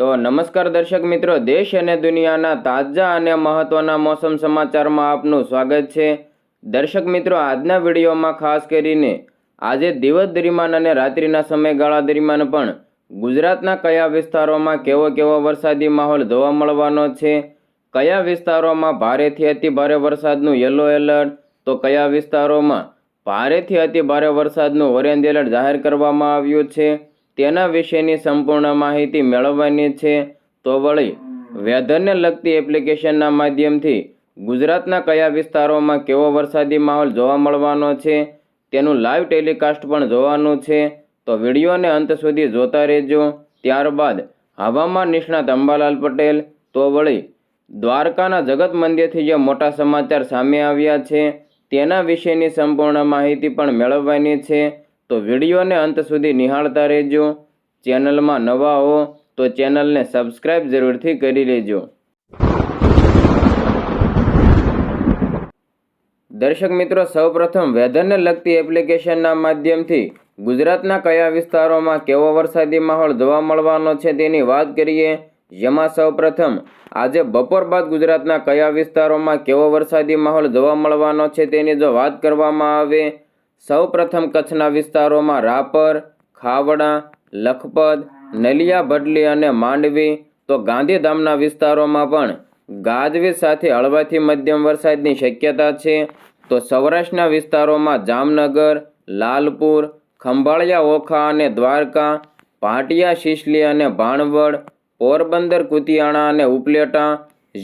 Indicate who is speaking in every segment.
Speaker 1: તો નમસ્કાર દર્શક મિત્રો, દેશ અને દુનિયાના તાજા અને મહત્વના મોસમ સમાચારમાં આપનું સ્વાગત છે. દર્શક મિત્રો, આજના વિડીયોમાં ખાસ કરીને આજે દિવસ દરમિયાન અને રાત્રિના સમયગાળા દરમિયાન પણ ગુજરાતના કયા વિસ્તારોમાં કેવો કેવો વરસાદી માહોલ જોવા મળવાનો છે? કયા વિસ્તારોમાં ભારેથી અતિભારે વરસાદનું યલો એલર્ટ? તો કયા વિસ્તારોમાં ભારેથી અતિભારે વરસાદનું ઓરેન્જ એલર્ટ જાહેર કરવામાં આવ્યું છે? તેના વિશેની સંપૂર્ણ માહિતી મેળવવાની છે. તો વળી, વેધરને લગતી એપ્લિકેશનના માધ્યમથી ગુજરાતના કયા વિસ્તારોમાં કેવો વરસાદી માહોલ જોવા મળવાનો છે, તેનું લાઈવ ટેલિકાસ્ટ પણ જોવાનું છે. તો વિડીયોને અંત સુધી જોતા રહેજો. ત્યારબાદ, હવામાન નિષ્ણાત અંબાલાલ પટેલ. તો વળી, દ્વારકાના જગત મંદિરથી જે મોટા સમાચાર સામે આવ્યા છે, તેના વિશેની સંપૂર્ણ માહિતી પણ મેળવવાની છે. તો વિડીયોને અંત સુધી નિહાળતા રહેજો. ચેનલમાં નવા હો તો ચેનલને સબસ્ક્રાઈબ જરૂરથી કરી લેજો. દર્શક મિત્રો, સૌપ્રથમ વેધરને લગતી એપ્લિકેશનના માધ્યમથી ગુજરાતના કયા વિસ્તારોમાં કેવો વરસાદી માહોલ જોવા મળવાનો છે તેની વાત કરીએ. જેમાં સૌપ્રથમ આજે બપોર બાદ ગુજરાતના કયા વિસ્તારોમાં કેવો વરસાદી માહોલ જોવા મળવાનો છે તેની જો વાત કરવામાં આવે સૌપ્રથમ કચ્છના વિસ્તારોમાં રાપર, ખાવડા, લખપત, નલિયા ભડલી અને માંડવી, તો ગાંધીધામના વિસ્તારોમાં પણ ગાજવીજ સાથે હળવાથી મધ્યમ વરસાદની શક્યતા છે. તો સૌરાષ્ટ્રના વિસ્તારોમાં જામનગર, લાલપુર, ખંભાળિયા ઓખા અને દ્વારકા ભાટિયા શિશલી અને ભાણવડ, પોરબંદર, કુતિયાણા અને ઉપલેટા,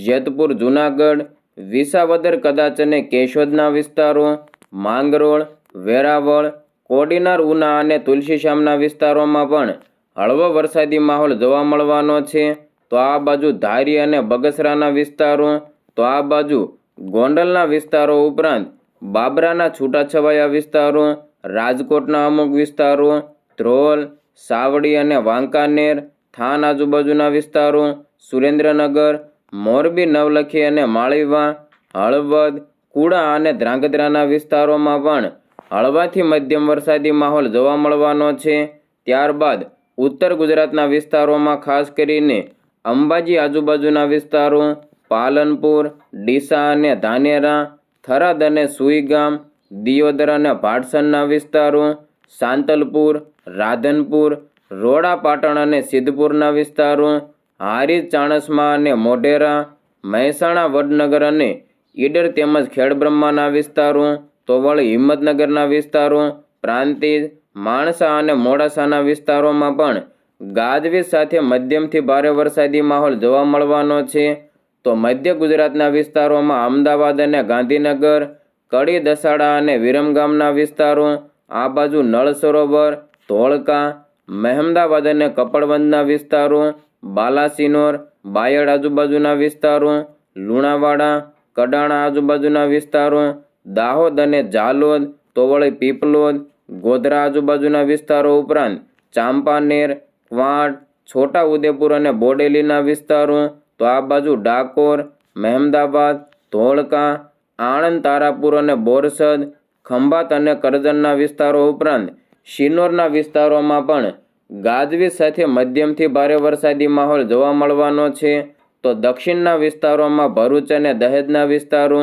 Speaker 1: જેતપુર, જુનાગઢ, વિસાવદર, કદાચ અને કેશોદના વિસ્તારો, માંગરોળ વેરાવળ, કોડીનાર, ઉના અને તુલસીશ્યામના વિસ્તારોમાં પણ હળવો વરસાદી માહોલ જોવા મળવાનો છે. તો આ બાજુ ધારી અને બગસરાના વિસ્તારો, તો આ બાજુ ગોંડલના વિસ્તારો ઉપરાંત બાબરાના છૂટાછવાયા વિસ્તારો, રાજકોટના અમુક વિસ્તારો, ધ્રોલ, સાવડી અને વાંકાનેર, થાન આજુબાજુના વિસ્તારો, સુરેન્દ્રનગર, મોરબી, નવલખી અને માળીવા, હળવદ, કુડા અને ધ્રાંગધ્રાના વિસ્તારોમાં પણ હળવાથી મધ્યમ વરસાદી માહોલ જોવા મળવાનો છે. ત્યારબાદ ઉત્તર ગુજરાતના વિસ્તારોમાં ખાસ કરીને અંબાજી આજુબાજુના વિસ્તારો પાલનપુર, ડીસા અને ધાનેરા, થરાદ અને સુઈગામ, દિયોદર અને ભાટસણના વિસ્તારો, સાંતલપુર, રાધનપુર, રોડા, પાટણ અને સિદ્ધપુરના વિસ્તારો હારી ચાણસમા અને મોઢેરા, મહેસાણા, વડનગર અને ઈડર તેમજ ખેડબ્રહ્માના વિસ્તારો તો વળી હિંમતનગરના વિસ્તારો પ્રાંતિજ માણસા અને મોડાસાના વિસ્તારોમાં પણ ગાજવીજ સાથે મધ્યમથી ભારે વરસાદી માહોલ જોવા મળવાનો છે. તો મધ્ય ગુજરાતના વિસ્તારોમાં અમદાવાદ અને ગાંધીનગર, કડી, દસાડા અને વિરમગામના વિસ્તારો, આ બાજુ નળ સરોવર, ધોળકા, મહેમદાવાદ અને કપડવંદના વિસ્તારો, બાલાસિનોર, બાયડ આજુબાજુના વિસ્તારો, લુણાવાડા, કડાણા આજુબાજુના વિસ્તારો દાહોદ અને ઝાલોદ તો વળી પીપલોદ, ગોધરા આજુબાજુના વિસ્તારો ઉપરાંત ચાંપાનેર ક્વાંટ છોટા ઉદેપુર અને બોડેલીના વિસ્તારો, તો આ બાજુ ડાકોર, મહેમદાબાદ, ધોળકા, આણંદ, તારાપુર અને બોરસદ, ખંભાત અને કરજણના વિસ્તારો ઉપરાંત શિનોરના વિસ્તારોમાં પણ ગાજવીજ સાથે મધ્યમથી ભારે વરસાદી માહોલ જોવા મળવાનો છે. તો દક્ષિણના વિસ્તારોમાં ભરૂચ અને દહેજના વિસ્તારો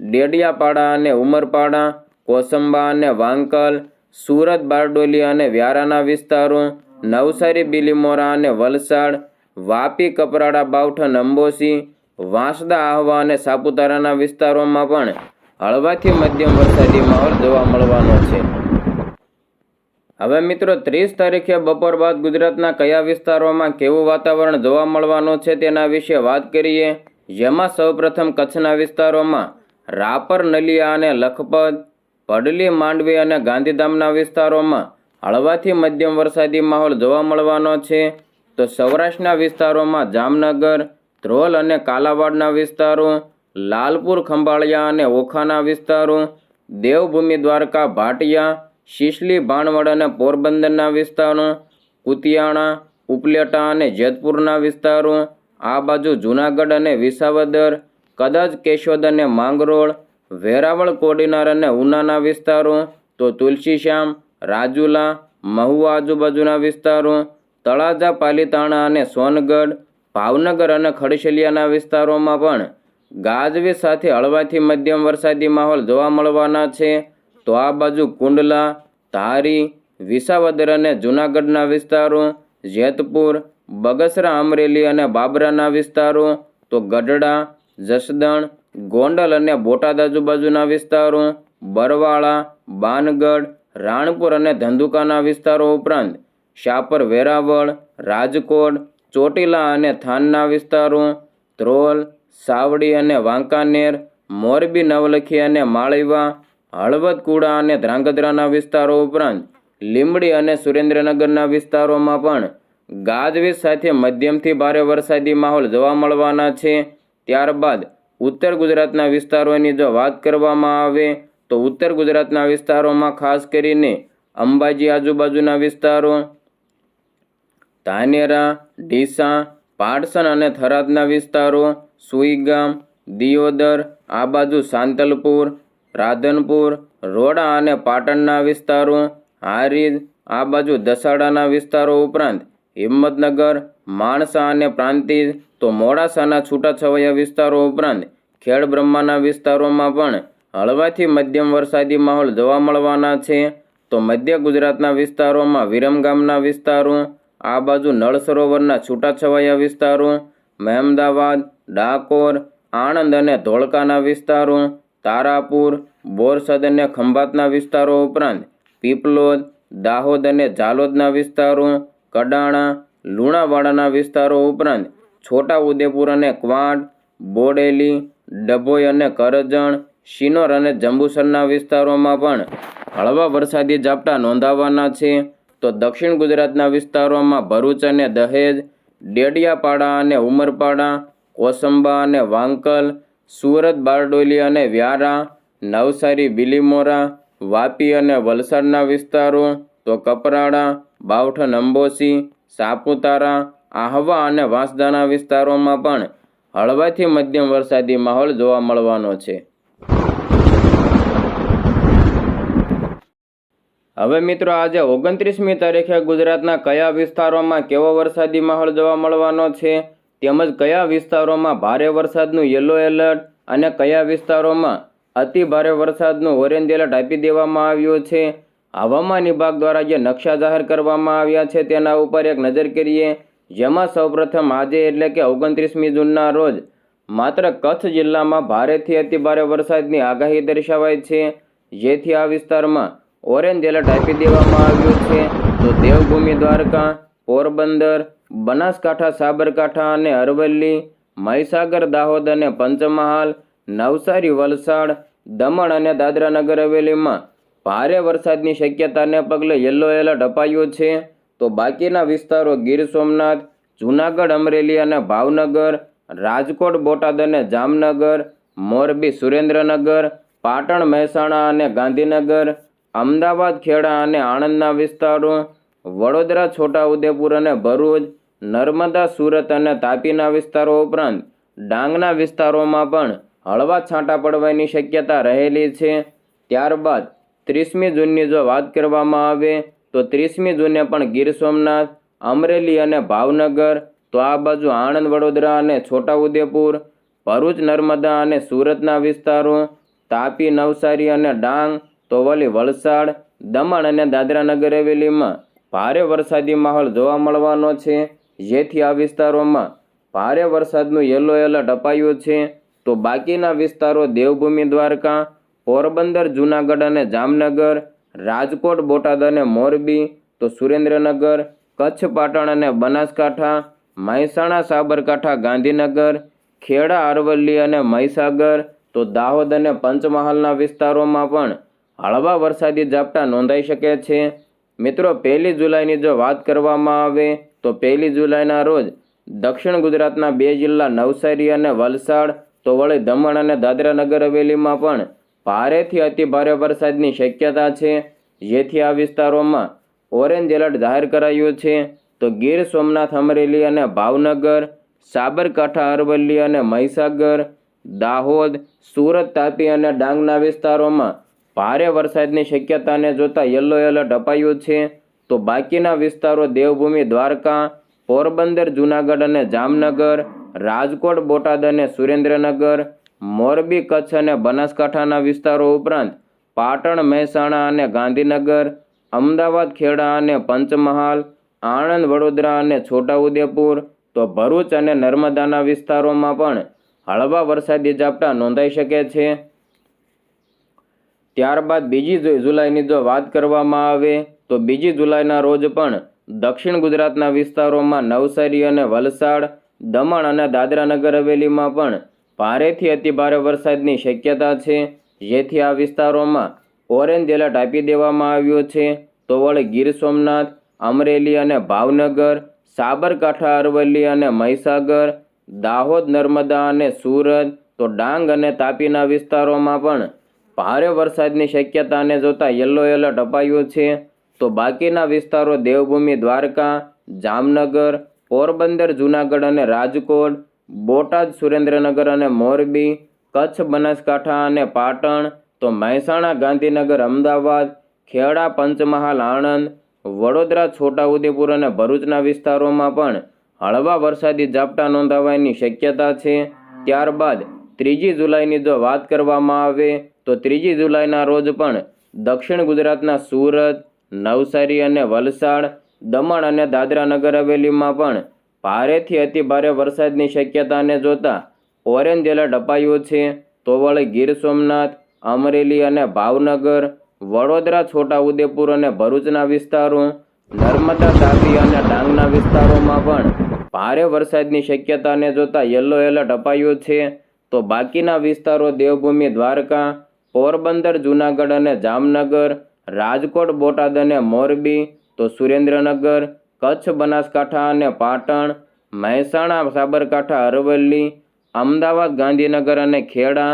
Speaker 1: ડેડિયાપાડા અને ઉમરપાડા, કોસંબા અને વાંકલ, સુરત, બારડોલી અને વ્યારાના વિસ્તારો, નવસારી, બિલીમોરા અને વલસાડ, વાપી, કપરાડા બાવઠન અંબોસી વાંસદા, આહવા અને સાપુતારાના વિસ્તારોમાં પણ હળવાથી મધ્યમ વરસાદી માહોલ જોવા મળવાનો છે. હવે મિત્રો, ત્રીસ તારીખે બપોર બાદ ગુજરાતના કયા વિસ્તારોમાં કેવું વાતાવરણ જોવા મળવાનું છે તેના વિશે વાત કરીએ. જેમાં સૌપ્રથમ કચ્છના વિસ્તારોમાં રાપર નલિયા અને લખપત, પડલી માંડવી અને ગાંધીધામના વિસ્તારોમાં હળવાથી મધ્યમ વરસાદી માહોલ જોવા મળવાનો છે. તો સૌરાષ્ટ્રના વિસ્તારોમાં જામનગર, ધ્રોલ અને કાલાવાડના વિસ્તારો, લાલપુર, ખંભાળિયા અને ઓખાના વિસ્તારો, દેવભૂમિ, દ્વારકા, ભાટિયા, શિશલી, ભાણવડ અને પોરબંદરના વિસ્તારો, કુતિયાણા, ઉપલેટા અને જેતપુરના વિસ્તારો, આ બાજુ જૂનાગઢ અને વિસાવદર કદાચ કેશોદ અને માંગરોળ, વેરાવળ, કોડીનાર અને ઉનાના વિસ્તારો, તો તુલસીશ્યામ રાજુલા, મહુવા આજુબાજુના વિસ્તારો, તળાજા, પાલીતાણા અને સોનગઢ, ભાવનગર અને ખડશલિયાના વિસ્તારોમાં પણ ગાજવી સાથે હળવાથી મધ્યમ વરસાદી માહોલ જોવા મળવાના છે. તો આ બાજુ કુંડલા, ધારી, વિસાવદર અને જૂનાગઢના વિસ્તારો, જેતપુર, બગસરા, અમરેલી અને બાબરાના વિસ્તારો, તો ગઢડા જસદણ, ગોંડલ અને બોટાદ આજુબાજુના વિસ્તારો, બરવાળા, બાનગઢ, રાણપુર અને ધંધુકાના વિસ્તારો ઉપરાંત શાપર વેરાવળ, રાજકોટ, ચોટીલા અને થાનના વિસ્તારો, ધ્રોલ, સાવડી અને વાંકાનેર, મોરબી, નવલખી અને માળીવા, હળવદકુડા અને ધ્રાંગધ્રાના વિસ્તારો ઉપરાંત લીંબડી અને સુરેન્દ્રનગરના વિસ્તારોમાં પણ ગાજવીજ સાથે મધ્યમથી ભારે વરસાદી માહોલ જોવા મળવાના છે. ત્યારબાદ ઉત્તર ગુજરાતના વિસ્તારોની જો વાત કરવામાં આવે, તો ઉત્તર ગુજરાતના વિસ્તારોમાં ખાસ કરીને અંબાજી આજુબાજુના વિસ્તારો, ધાનેરા, ડીસા પાટસણ અને થરાદના વિસ્તારો, સુઈગામ, દિયોદર, આ બાજુ સાંતલપુર, રાધનપુર, રોડા અને પાટણના વિસ્તારો હારીજ આ બાજુ દસાડાના વિસ્તારો ઉપરાંત હિંમતનગર માણસા અને પ્રાંતિ તો મોડાસાના છૂટાછવાયા વિસ્તારો ઉપરાંત ખેડ બ્રહ્માના વિસ્તારોમાં પણ હળવાથી મધ્યમ વરસાદી માહોલ જોવા મળવાના છે. તો મધ્ય ગુજરાતના વિસ્તારોમાં વિરમગામના વિસ્તારો, આ બાજુ નળ સરોવરના છૂટાછવાયા વિસ્તારો, મહેમદાવાદ, ડાકોર, આણંદ અને ધોળકાના વિસ્તારો, તારાપુર, બોરસદ અને ખંભાતના વિસ્તારો ઉપરાંત પીપલોદ, દાહોદ અને ઝાલોદના વિસ્તારો, કડાણા લુણાવાડાના વિસ્તારો ઉપરાંત છોટા ઉદેપુર અને ક્વાંટ બોડેલી, ડભોઈ અને કરજણ, શિનોર અને જંબુસરના વિસ્તારોમાં પણ હળવા વરસાદી ઝાપટા નોંધાવાના છે. તો દક્ષિણ ગુજરાતના વિસ્તારોમાં ભરૂચ અને દહેજ, ડેડિયાપાડા અને ઉમરપાડા, કોસંબા અને વાંકલ, સુરત, બારડોલી અને વ્યારા, નવસારી, બિલીમોરા, વાપી અને વલસાડના વિસ્તારો, તો કપરાડા બાવઠન અંબોસી સાપુતારા, આહવા અને વાંસદાના વિસ્તારોમાં પણ હળવાથી મધ્યમ વરસાદી માહોલ જોવા મળવાનો છે. હવે મિત્રો આજે ઓગણત્રીસમી તારીખે ગુજરાતના કયા વિસ્તારોમાં કેવો વરસાદી માહોલ જોવા મળવાનો છે, તેમજ કયા વિસ્તારોમાં ભારે વરસાદનું યલો એલર્ટ અને કયા વિસ્તારોમાં અતિ ભારે વરસાદનું ઓરેન્જ એલર્ટ આપી દેવામાં આવ્યું છે હવામાન વિભાગ દ્વારા જે નકશા જાહેર કરવામાં આવ્યા છે તેના ઉપર એક નજર કરીએ. જેમાં સૌપ્રથમ આજે એટલે કે ઓગણત્રીસમી જૂનના રોજ માત્ર કચ્છ જિલ્લામાં ભારેથી અતિભારે વરસાદની આગાહી દર્શાવાઈ છે. જેથી આ વિસ્તારમાં ઓરેન્જ એલર્ટ આપી દેવામાં આવ્યું છે. તો દેવભૂમિ દ્વારકા, પોરબંદર, બનાસકાંઠા, સાબરકાંઠા અને અરવલ્લી, મહીસાગર, દાહોદ અને પંચમહાલ, નવસારી, વલસાડ, દમણ અને દાદરા નગર હવેલીમાં ભારે વરસાદની શક્યતાને પગલે યલો એલર્ટ અપાયું છે. તો બાકીના વિસ્તારો ગીર સોમનાથ, જૂનાગઢ, અમરેલી અને ભાવનગર, રાજકોટ, બોટાદ અને જામનગર, મોરબી, સુરેન્દ્રનગર, પાટણ, મહેસાણા અને ગાંધીનગર, અમદાવાદ, ખેડા અને આણંદના વિસ્તારો, વડોદરા, છોટાઉદેપુર અને ભરૂચ, નર્મદા, સુરત અને તાપીના વિસ્તારો ઉપરાંત ડાંગના વિસ્તારોમાં પણ હળવા છાંટા પડવાની શક્યતા રહેલી છે. ત્યારબાદ ત્રીસમી જૂનની જો વાત કરવામાં આવે, તો ત્રીસમી જૂને પણ ગીર સોમનાથ, અમરેલી અને ભાવનગર, તો આ બાજુ આણંદ, વડોદરા અને છોટાઉદેપુર, ભરૂચ, નર્મદા અને સુરતના વિસ્તારો, તાપી, નવસારી અને ડાંગ, તો વળી વલસાડ, દમણ અને દાદરા નગર હવેલીમાં ભારે વરસાદી માહોલ જોવા મળવાનો છે. જેથી આ વિસ્તારોમાં ભારે વરસાદનું યલો એલર્ટ અપાયું છે. તો બાકીના વિસ્તારો દેવભૂમિ દ્વારકા પોરબંદર, જૂનાગઢ અને જામનગર, રાજકોટ, બોટાદ અને મોરબી, તો સુરેન્દ્રનગર, કચ્છ, પાટણ અને બનાસકાંઠા, મહેસાણા, સાબરકાંઠા, ગાંધીનગર, ખેડા, અરવલ્લી અને મહીસાગર, તો દાહોદ અને પંચમહાલના વિસ્તારોમાં પણ હળવા વરસાદી ઝાપટા નોંધાઈ શકે છે. મિત્રો, પહેલી જુલાઈની જો વાત કરવામાં આવે, તો પહેલી જુલાઈના રોજ દક્ષિણ ગુજરાતના બે જિલ્લા નવસારી અને વલસાડ, તો વળી દમણ અને દાદરા નગર હવેલીમાં પણ ભારેથી અતિ ભારે વરસાદની શક્યતા છે. જેથી આ વિસ્તારોમાં ઓરેન્જ એલર્ટ જાહેર કરાયું છે. તો ગીર સોમનાથ, અમરેલી અને ભાવનગર, સાબરકાંઠા, અરવલ્લી અને મહીસાગર, દાહોદ, સુરત, તાપી અને ડાંગના વિસ્તારોમાં ભારે વરસાદની શક્યતાને જોતા યલો એલર્ટ અપાયું છે. તો બાકીના વિસ્તારો દેવભૂમિ, દ્વારકા, પોરબંદર, જૂનાગઢ અને જામનગર, રાજકોટ, બોટાદ અને સુરેન્દ્રનગર મોરબી કચ્છ અને બનાસકાંઠાના વિસ્તારો ઉપરાંત પાટણ, મહેસાણા અને ગાંધીનગર, અમદાવાદ, ખેડા અને પંચમહાલ, આણંદ, વડોદરા અને છોટાઉદેપુર, તો ભરૂચ અને નર્મદાના વિસ્તારોમાં પણ હળવા વરસાદી ઝાપટા નોંધાઈ શકે છે. ત્યારબાદ બીજી જુલાઈની જો વાત કરવામાં આવે, તો બીજી જુલાઈના રોજ પણ દક્ષિણ ગુજરાતના વિસ્તારોમાં નવસારી અને વલસાડ, દમણ અને દાદરા નગર હવેલીમાં પણ ભારેથી અતિભારે વરસાદની શક્યતા છે. જેથી આ વિસ્તારોમાં ઓરેન્જ એલર્ટ આપી દેવામાં આવ્યો છે. તો વળી ગીર સોમનાથ, અમરેલી અને ભાવનગર, સાબરકાંઠા, અરવલ્લી અને મહીસાગર, દાહોદ, નર્મદા અને સુરત તો ડાંગ અને તાપીના વિસ્તારોમાં પણ ભારે વરસાદની શક્યતાને જોતા યલો એલર્ટ અપાયું છે. તો બાકીના વિસ્તારો દેવભૂમિ દ્વારકા, જામનગર, પોરબંદર, જૂનાગઢ અને રાજકોટ બોટાદ, સુરેન્દ્રનગર અને મોરબી, કચ્છ, બનાસકાંઠા અને પાટણ, તો મહેસાણા, ગાંધીનગર, અમદાવાદ, ખેડા, પંચમહાલ, આણંદ, વડોદરા, છોટાઉદેપુર અને ભરૂચના વિસ્તારોમાં પણ હળવા વરસાદી ઝાપટા નોંધાવાની શક્યતા છે. ત્યારબાદ ત્રીજી જુલાઈની જો વાત કરવામાં આવે, તો ત્રીજી જુલાઈના રોજ પણ દક્ષિણ ગુજરાતના સુરત, નવસારી અને વલસાડ, દમણ અને દાદરા નગર હવેલીમાં પણ ભારેથી અતિભારે વરસાદની શક્યતાને જોતા ઓરેન્જ એલર્ટ અપાયું છે. તો વળી ગીર સોમનાથ, અમરેલી અને ભાવનગર, વડોદરા, છોટાઉદેપુર અને ભરૂચના વિસ્તારો, નર્મદા, તાપી અને ડાંગના વિસ્તારોમાં પણ ભારે વરસાદની શક્યતાને જોતા યલો એલર્ટ અપાયું છે. તો બાકીના વિસ્તારો દેવભૂમિ, દ્વારકા, પોરબંદર, જૂનાગઢ અને જામનગર, રાજકોટ, બોટાદ અને મોરબી, તો સુરેન્દ્રનગર કચ્છ, બનાસકાંઠા અને પાટણ, મહેસાણા, સાબરકાંઠા, અરવલ્લી, અમદાવાદ, ગાંધીનગર અને ખેડા,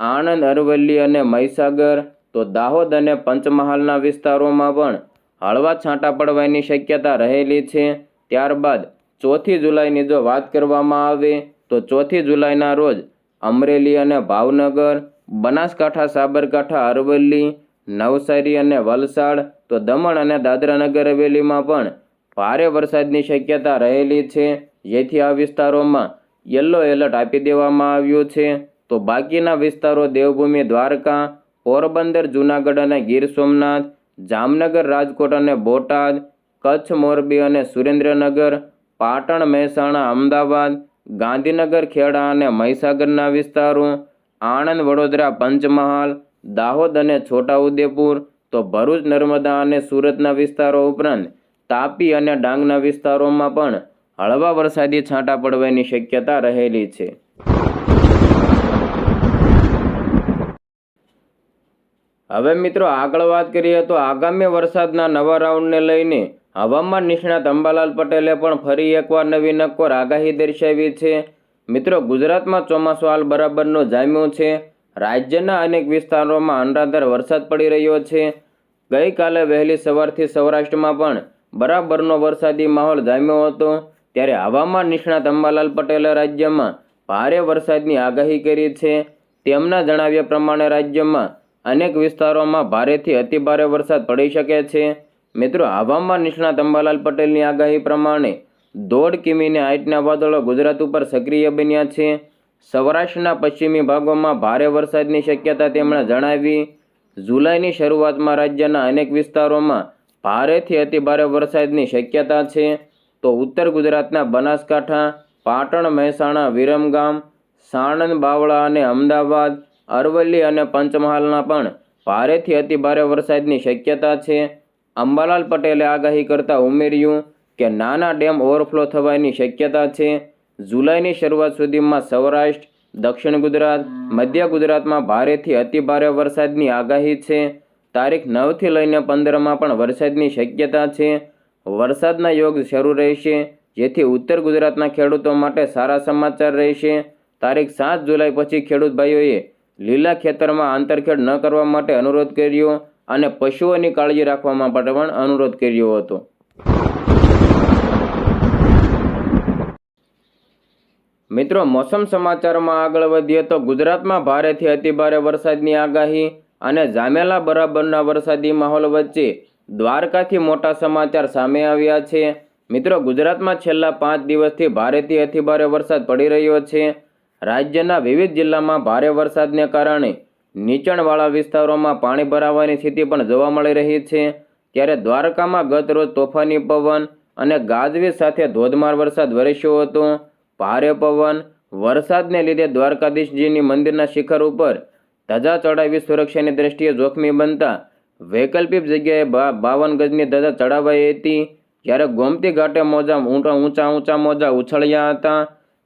Speaker 1: આણંદ, અરવલ્લી અને મહીસાગર, તો દાહોદ અને પંચમહાલના વિસ્તારોમાં પણ હળવા છાંટા પડવાની શક્યતા રહેલી છે. ત્યારબાદ ચોથી જુલાઈની જો વાત કરવામાં આવે, તો ચોથી જુલાઈના રોજ અમરેલી અને ભાવનગર, બનાસકાંઠા, સાબરકાંઠા, અરવલ્લી, નવસારી અને વલસાડ, તો દમણ અને દાદરા નગર હવેલીમાં પણ ભારે વરસાદની શક્યતા રહેલી છે. જેથી આ વિસ્તારોમાં યલો એલર્ટ આપી દેવામાં આવ્યું છે. તો બાકીના વિસ્તારો દેવભૂમિ, દ્વારકા, પોરબંદર, જૂનાગઢ અને ગીર સોમનાથ, જામનગર, રાજકોટ અને બોટાદ, કચ્છ, મોરબી અને સુરેન્દ્રનગર, પાટણ, મહેસાણા, અમદાવાદ, ગાંધીનગર, ખેડા અને મહીસાગરના વિસ્તારો, આણંદ, વડોદરા, પંચમહાલ, દાહોદ અને છોટાઉદેપુર, તો ભરૂચ, નર્મદા અને સુરતના વિસ્તારો ઉપરાંત તાપી અને ડાંગના વિસ્તારોમાં પણ હળવા વરસાદી છાંટા પડવાની શક્યતા રહેલી છે. હવે મિત્રો આગળ વાત કરીએ તો આગામી વરસાદના નવા રાઉન્ડને લઈને હવામાન નિષ્ણાત અંબાલાલ પટેલે પણ ફરી એકવાર નવી નક્કોર આગાહી દર્શાવી છે. મિત્રો ગુજરાતમાં ચોમાસું હાલ બરાબરનો જામ્યો છે. રાજ્યના અનેક વિસ્તારોમાં અનરાધાર વરસાદ પડી રહ્યો છે. ગઈકાલે વહેલી સવારથી સૌરાષ્ટ્રમાં પણ બરાબરનો વરસાદી માહોલ જામ્યો હતો ત્યારે હવામાન નિષ્ણાત અંબાલાલ પટેલે રાજ્યમાં ભારે વરસાદની આગાહી કરી છે. તેમના જણાવ્યા પ્રમાણે રાજ્યમાં અનેક વિસ્તારોમાં ભારેથી અતિભારે વરસાદ પડી શકે છે. મિત્રો, હવામાન નિષ્ણાત અંબાલાલ પટેલની આગાહી પ્રમાણે દોઢ કિમીને હાઇટના વાદળો ગુજરાત ઉપર સક્રિય બન્યા છે. સૌરાષ્ટ્રના પશ્ચિમી ભાગોમાં ભારે વરસાદની શક્યતા તેમણે જણાવી. જુલાઈની શરૂઆતમાં રાજ્યના અનેક વિસ્તારોમાં ભારેથી અતિભારે વરસાદની શક્યતા છે. તો ઉત્તર ગુજરાતના બનાસકાંઠા, પાટણ, મહેસાણા, વિરમગામ, સાણંદ, બાવળા અને અમદાવાદ, અરવલ્લી અને પંચમહાલના પણ ભારેથી અતિભારે વરસાદની શક્યતા છે. અંબાલાલ પટેલે આગાહી કરતાં ઉમેર્યું કે નાના ડેમ ઓવરફ્લો થવાની શક્યતા છે. જુલાઈની શરૂઆત સુધીમાં સૌરાષ્ટ્ર, દક્ષિણ ગુજરાત, મધ્ય ગુજરાતમાં ભારેથી અતિભારે વરસાદની આગાહી છે. તારીખ નવથી લઈને પંદરમાં પણ વરસાદની શક્યતા છે. વરસાદના યોગ શરૂ રહેશે, જેથી ઉત્તર ગુજરાતના ખેડૂતો માટે સારા સમાચાર રહેશે. તારીખ સાત જુલાઈ પછી ખેડૂત ભાઈઓએ લીલા ખેતરમાં આંતરખેડ ન કરવા માટે અનુરોધ કર્યો અને પશુઓની કાળજી રાખવા માટે પણ અનુરોધ કર્યો હતો. મિત્રો, મોસમ સમાચારમાં આગળ વધીએ તો ગુજરાતમાં ભારેથી અતિભારે વરસાદની આગાહી અને જામેલા બરાબરના વરસાદી માહોલ વચ્ચે દ્વારકાથી મોટા સમાચાર સામે આવ્યા છે. મિત્રો, ગુજરાતમાં છેલ્લા પાંચ દિવસથી ભારેથી અતિભારે વરસાદ પડી રહ્યો છે. રાજ્યના વિવિધ જિલ્લામાં ભારે વરસાદને કારણે નીચાણવાળા વિસ્તારોમાં પાણી ભરાવાની સ્થિતિ પણ જોવા મળી રહી છે. ત્યારે દ્વારકામાં ગત રોજ તોફાની પવન અને ગાજવીજ સાથે ધોધમાર વરસાદ વરસ્યો હતો. ભારે પવન વરસાદને લીધે દ્વારકાધીશજીની મંદિરના શિખર ઉપર ધજા ચડાવી સુરક્ષાની દ્રષ્ટિએ જોખમી બનતા વૈકલ્પિક જગ્યાએ બાવન ગજની ધજા ચડાવાઈ હતી. જ્યારે ગોમતી ઘાટે મોજા ઊંટા ઊંચા ઊંચા મોજા ઉછળ્યા હતા.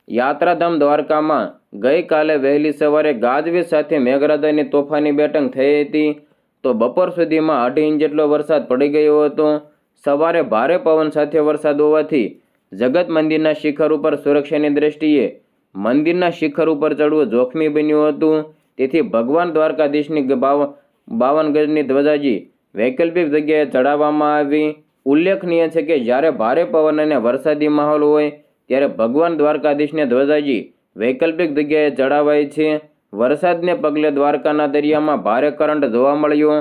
Speaker 1: યાત્રાધામ દ્વારકામાં ગઈકાલે વહેલી સવારે ગાજવીજ સાથે મેઘરાજાની તોફાની બેઠક થઈ હતી. તો બપોર સુધીમાં અઢી ઇંચ જેટલો વરસાદ પડી ગયો હતો. સવારે ભારે પવન સાથે વરસાદ હોવાથી જગત મંદિરના શિખર ઉપર સુરક્ષાની દ્રષ્ટિએ મંદિરના શિખર ઉપર ચડવું જોખમી બન્યું હતું. તેથી ભગવાન દ્વારકાધીશની બાવન ગજની ધ્વજાજી વૈકલ્પિક જગ્યાએ ચડાવવામાં આવી. ઉલ્લેખનીય છે કે જ્યારે ભારે પવન અને વરસાદી માહોલ હોય, ત્યારે ભગવાન દ્વારકાધીશને ધ્વજાજી વૈકલ્પિક જગ્યાએ ચડાવાય છે. વરસાદને પગલે દ્વારકાના દરિયામાં ભારે કરંટ જોવા મળ્યો.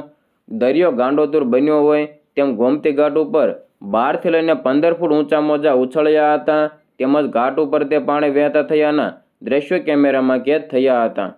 Speaker 1: દરિયો ગાંડોતુર બન્યો હોય તેમ ગોમતી ઘાટ ઉપર બારથી લઈને પંદર ફૂટ ઊંચા મોજા ઉછળ્યા હતા. તેમજ ઘાટ ઉપર તે પાણી વહેતા થયાના દ્રશ્યો કેમેરામાં કેદ થયા હતા.